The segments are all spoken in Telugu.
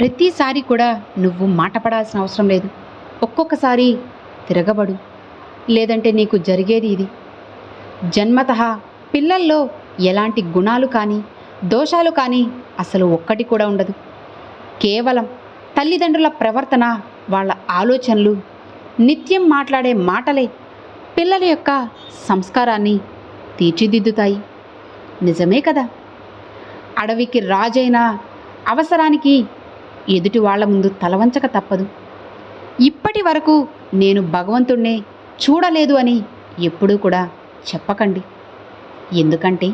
ప్రతిసారి కూడా నువ్వు మాట పడాల్సిన అవసరం లేదు. ఒక్కొక్కసారి తిరగబడు. లేదంటే నీకు జరిగేది ఇది. జన్మత పిల్లల్లో ఎలాంటి గుణాలు కానీ దోషాలు కానీ అసలు ఒక్కటి కూడా ఉండదు. కేవలం తల్లిదండ్రుల ప్రవర్తన వాళ్ళ ఆలోచనలు నిత్యం మాట్లాడే మాటలే పిల్లల యొక్క సంస్కారాన్ని తీర్చిదిద్దుతాయి. నిజమే కదా? అడవికి రాజైన అవసరానికి ఎదుటి వాళ్ళ ముందు తలవంచక తప్పదు. ఇప్పటి వరకు నేను భగవంతుణ్ణే చూడలేదు అని ఎప్పుడూ కూడా చెప్పకండి. ఎందుకంటే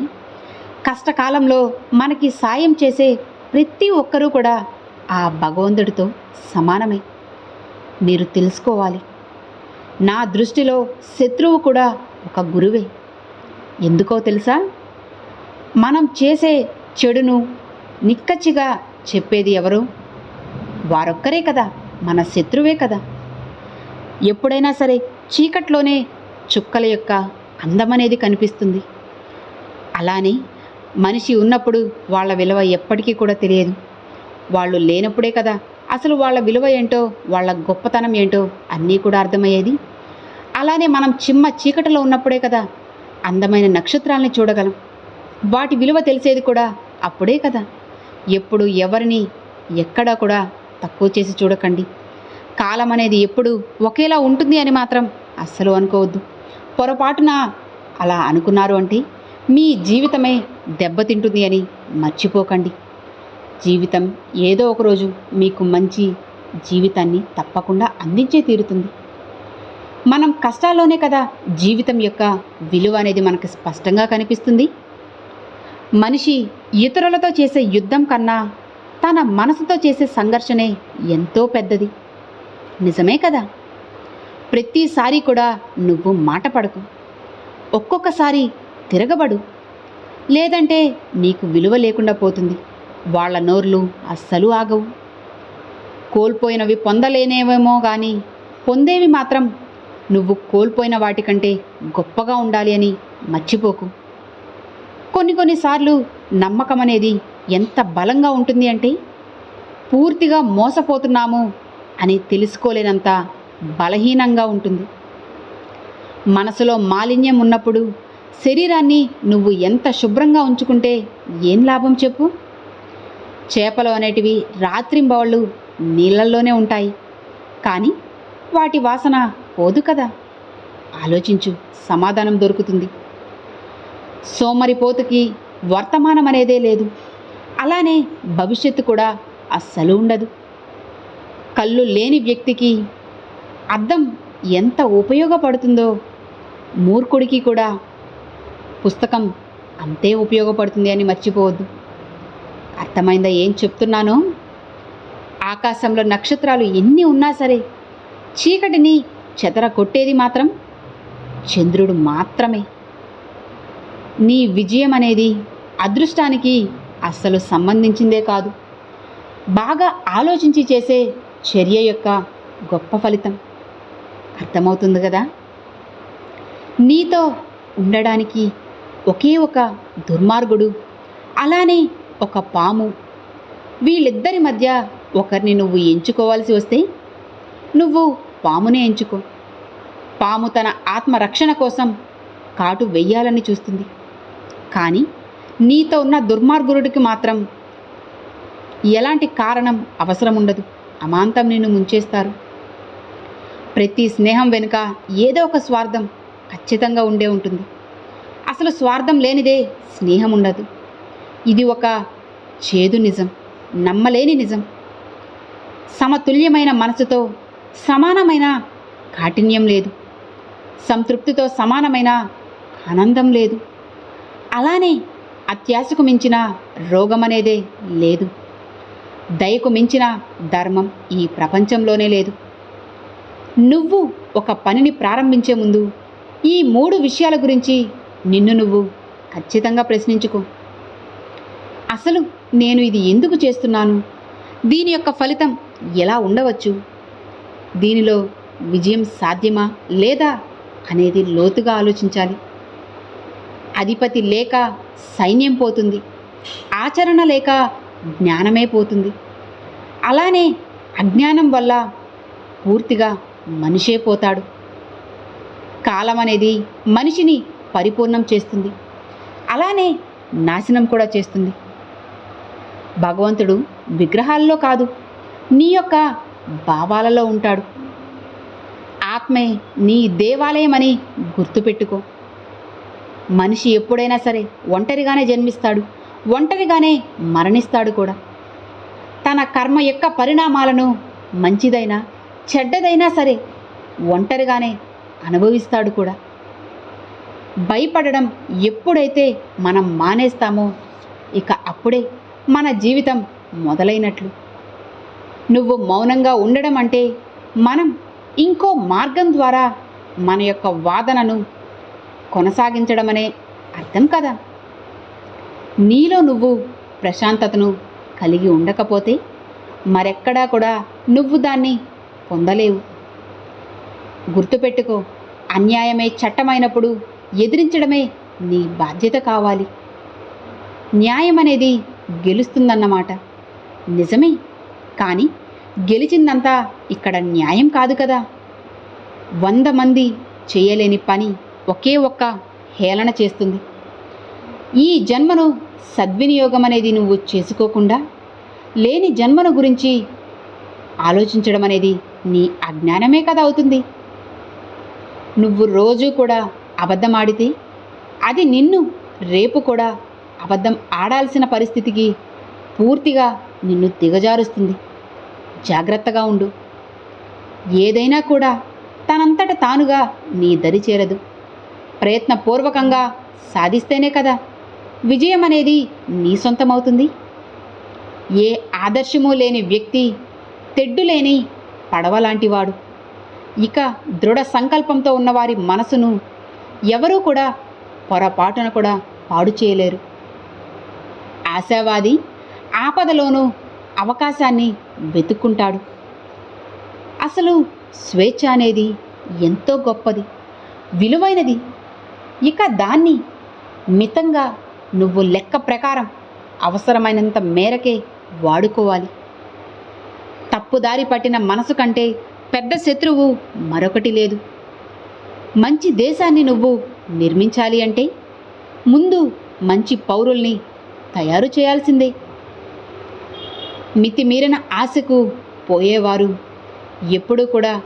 కష్టకాలంలో మనకి సాయం చేసే ప్రతి ఒక్కరూ కూడా ఆ భగవంతుడితో సమానమే. మీరు తెలుసుకోవాలి. నా దృష్టిలో శత్రువు కూడా ఒక గురువే. ఎందుకో తెలుసా? మనం చేసే చెడును నిక్కచ్చిగా చెప్పేది ఎవరు? వారొక్కరే కదా మన శత్రువే కదా. ఎప్పుడైనా సరే చీకట్లోనే చుక్కల యొక్క అందమనేది కనిపిస్తుంది. అలానే మనిషి ఉన్నప్పుడు వాళ్ళ విలువ ఎప్పటికీ కూడా తెలియదు. వాళ్ళు లేనప్పుడే కదా అసలు వాళ్ళ విలువ ఏంటో వాళ్ళ గొప్పతనం ఏంటో అన్నీ కూడా అర్థమయ్యేది. అలానే మనం చిమ్మ చీకటిలో ఉన్నప్పుడే కదా అందమైన నక్షత్రాలని చూడగలం. వాటి విలువ తెలిసేది కూడా అప్పుడే కదా. ఎప్పుడు ఎవరిని ఎక్కడా కూడా తక్కువ చేసి చూడకండి. కాలం అనేది ఎప్పుడు ఒకేలా ఉంటుంది అని మాత్రం అస్సలు అనుకోవద్దు. పొరపాటున అలా అనుకున్నారు అంటే మీ జీవితమే దెబ్బతింటుంది అని మర్చిపోకండి. జీవితం ఏదో ఒకరోజు మీకు మంచి జీవితాన్ని తప్పకుండా అందించే తీరుతుంది. మనం కష్టాల్లోనే కదా జీవితం యొక్క విలువ అనేది మనకు స్పష్టంగా కనిపిస్తుంది. మనిషి ఇతరులతో చేసే యుద్ధం కన్నా తన మనసుతో చేసే సంఘర్షణే ఎంతో పెద్దది. నిజమే కదా? ప్రతిసారి కూడా నువ్వు మాట పడకు. ఒక్కొక్కసారి తిరగబడు. లేదంటే నీకు విలువ లేకుండా పోతుంది. వాళ్ళ నోర్లు అస్సలు ఆగవు. కోల్పోయినవి పొందలేనేవేమో కానీ పొందేవి మాత్రం నువ్వు కోల్పోయిన వాటికంటే గొప్పగా ఉండాలి అని మర్చిపోకు. కొన్ని కొన్నిసార్లు నమ్మకం అనేది ఎంత బలంగా ఉంటుంది అంటే పూర్తిగా మోసపోతున్నాము అని తెలుసుకోలేనంత బలహీనంగా ఉంటుంది. మనసులో మాలిన్యం ఉన్నప్పుడు శరీరాన్ని నువ్వు ఎంత శుభ్రంగా ఉంచుకుంటే ఏం లాభం చెప్పు? చేపలు అనేటివి రాత్రింబవళ్ళు నీళ్ళల్లోనే ఉంటాయి. కానీ వాటి వాసన పోదు కదా. ఆలోచించు సమాధానం దొరుకుతుంది. సోమరిపోతుకి వర్తమానం అనేదే లేదు. అలానే భవిష్యత్తు కూడా అస్సలు ఉండదు. కళ్ళు లేని వ్యక్తికి అర్థం ఎంత ఉపయోగపడుతుందో మూర్ఖుడికి కూడా పుస్తకం అంతే ఉపయోగపడుతుంది అని మర్చిపోవద్దు. అర్థమైందా ఏం చెప్తున్నానో? ఆకాశంలో నక్షత్రాలు ఎన్ని ఉన్నా సరే చీకటిని చెదర కొట్టేది మాత్రం చంద్రుడు మాత్రమే. నీ విజయం అనేది అదృష్టానికి అస్సలు సంబంధించిందే కాదు. బాగా ఆలోచించి చేసే చర్య యొక్క గొప్ప ఫలితం. అర్థమవుతుంది కదా? నీతో ఉండడానికి ఒకే ఒక దుర్మార్గుడు అలానే ఒక పాము వీళ్ళిద్దరి మధ్య ఒకరిని నువ్వు ఎంచుకోవాల్సి వస్తే నువ్వు పామునే ఎంచుకో. పాము తన ఆత్మరక్షణ కోసం కాటు వెయ్యాలని చూస్తుంది. కానీ నీతో ఉన్న దుర్మార్గుడికి మాత్రం ఎలాంటి కారణం అవసరం ఉండదు అమాంతం నిన్ను ముంచేస్తారు. ప్రతి స్నేహం వెనుక ఏదో ఒక స్వార్థం ఖచ్చితంగా ఉండే ఉంటుంది. అసలు స్వార్థం లేనిదే స్నేహం ఉండదు. ఇది ఒక చేదు నిజం నమ్మలేని నిజం. సమతుల్యమైన మనసుతో సమానమైన కాఠిన్యం లేదు. సంతృప్తితో సమానమైన ఆనందం లేదు. అలానే అత్యాశకు మించిన రోగమనేదే లేదు. దయకు మించిన ధర్మం ఈ ప్రపంచంలోనే లేదు. నువ్వు ఒక పనిని ప్రారంభించే ముందు ఈ మూడు విషయాల గురించి నిన్ను నువ్వు ఖచ్చితంగా ప్రశ్నించుకో. అసలు నేను ఇది ఎందుకు చేస్తున్నాను? దీని యొక్క ఫలితం ఎలా ఉండవచ్చు? దీనిలో విజయం సాధ్యమా లేదా అనేది లోతుగా ఆలోచించాలి. అధిపతి లేక సైన్యం పోతుంది. ఆచరణ లేక జ్ఞానమే పోతుంది. అలానే అజ్ఞానం వల్ల పూర్తిగా మనిషే పోతాడు. కాలం అనేది మనిషిని పరిపూర్ణం చేస్తుంది. అలానే నాశనం కూడా చేస్తుంది. భగవంతుడు విగ్రహాల్లో కాదు నీ యొక్క భావాలలో ఉంటాడు. ఆత్మే నీ దేవాలయం అని గుర్తుపెట్టుకో. మనిషి ఎప్పుడైనా సరే ఒంటరిగానే జన్మిస్తాడు ఒంటరిగానే మరణిస్తాడు కూడా. తన కర్మ యొక్క పరిణామాలను మంచిదైనా చెడ్డదైనా సరే ఒంటరిగానే అనుభవిస్తాడు కూడా. భయపడడం ఎప్పుడైతే మనం మానేస్తామో ఇక అప్పుడే మన జీవితం మొదలైనట్లు. నువ్వు మౌనంగా ఉండడం అంటే మనం ఇంకో మార్గం ద్వారా మన యొక్క వాదనను కొనసాగించడమనే అర్థం కదా? నీలో నువ్వు ప్రశాంతతను కలిగి ఉండకపోతే మరెక్కడా కూడా నువ్వు దాన్ని పొందలేవు. గుర్తుపెట్టుకో అన్యాయమే చట్టమైనప్పుడు ఎదిరించడమే నీ బాధ్యత కావాలి. న్యాయం అనేది గెలుస్తుందన్నమాట. నిజమే కానీ గెలిచిందంతా ఇక్కడ న్యాయం కాదు కదా? వంద మంది చేయలేని పని ఒకే ఒక్క హేళన చేస్తుంది. ఈ జన్మను సద్వినియోగం అనేది నువ్వు చేసుకోకుండా లేని జన్మను గురించి ఆలోచించడం అనేది నీ అజ్ఞానమే కదా అవుతుంది. నువ్వు రోజు కూడా అబద్ధం ఆడితే అది నిన్ను రేపు కూడా అబద్ధం ఆడాల్సిన పరిస్థితికి పూర్తిగా నిన్ను దిగజారుస్తుంది. జాగ్రత్తగా ఉండు. ఏదైనా కూడా తనంతట తానుగా నీ దరి చేరదు. ప్రయత్నపూర్వకంగా సాధిస్తేనే కదా విజయం అనేది నీ సొంతమవుతుంది. ఏ ఆదర్శము లేని వ్యక్తి తెడ్డు లేని పడవ లాంటివాడు ఇక దృఢ సంకల్పంతో ఉన్నవారి మనసును ఎవరూ కూడా పొరపాటున కూడా పాడు చేయలేరు. ఆశావాది ఆపదలోనూ అవకాశాన్ని వెతుక్కుంటాడు. అసలు స్వేచ్ఛ అనేది ఎంతో గొప్పది. విలువైనది ఇక దాన్ని మితంగా నువ్వు లెక్క ప్రకారం అవసరమైనంత మేరకే వాడుకోవాలి. తప్పుదారి పట్టిన మనసు కంటే పెద్ద శత్రువు మరొకటి లేదు. మంచి దేశాన్ని నువ్వు నిర్మించాలి అంటే ముందు మంచి పౌరుల్ని తయారు చేయాల్సిందే. మితిమీరిన ఆశకు పోయేవారు ఎప్పుడూ కూడా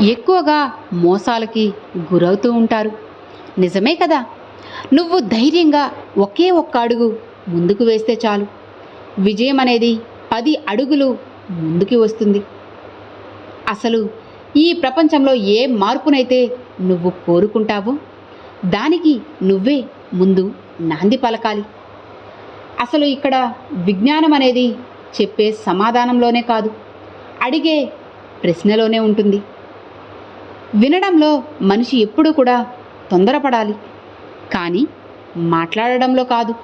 ఎక్కువగా మోసాలకి గురవుతూ ఉంటారు. నిజమే కదా? నువ్వు ధైర్యంగా ఒకే ఒక్క అడుగు ముందుకు వేస్తే చాలు. విజయం అనేది పది అడుగులు ముందుకి వస్తుంది. అసలు ఈ ప్రపంచంలో ఏ మార్పునైతే నువ్వు కోరుకుంటావో దానికి నువ్వే ముందు నాంది పలకాలి. అసలు ఇక్కడ విజ్ఞానం అనేది చెప్పే సమాధానంలోనే కాదు అడిగే ప్రశ్నలోనే ఉంటుంది. వినడంలో మనిషి ఎప్పుడూ కూడా తొందరపడాలి. కానీ మాట్లాడడంలో కాదు.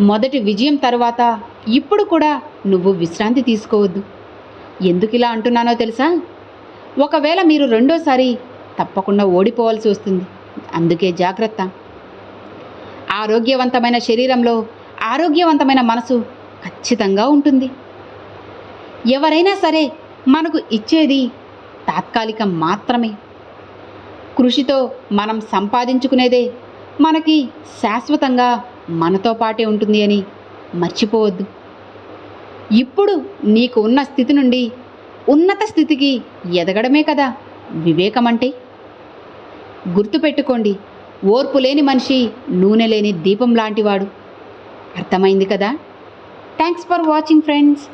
మొదటి విజయం తర్వాత ఇప్పుడు కూడా నువ్వు విశ్రాంతి తీసుకోవద్దు. ఎందుకు ఇలా అంటున్నానో తెలుసా? ఒకవేళ మీరు రెండోసారి తప్పకుండా ఓడిపోవాల్సి వస్తుంది. అందుకే జాగ్రత్త. ఆరోగ్యవంతమైన శరీరంలో ఆరోగ్యవంతమైన మనసు ఖచ్చితంగా ఉంటుంది. ఎవరైనా సరే మనకు ఇచ్చేది తాత్కాలికం మాత్రమే. కృషితో మనం సంపాదించుకునేదే మనకి శాశ్వతంగా మనతో పాటే ఉంటుంది అని మర్చిపోవద్దు. ఇప్పుడు నీకు ఉన్న స్థితి నుండి ఉన్నత స్థితికి ఎదగడమే కదా వివేకం అంటే గుర్తుపెట్టుకోండి ఓర్పు లేని మనిషి నూనె లేని దీపం లాంటివాడు. అర్థమైంది కదా? Thanks for watching friends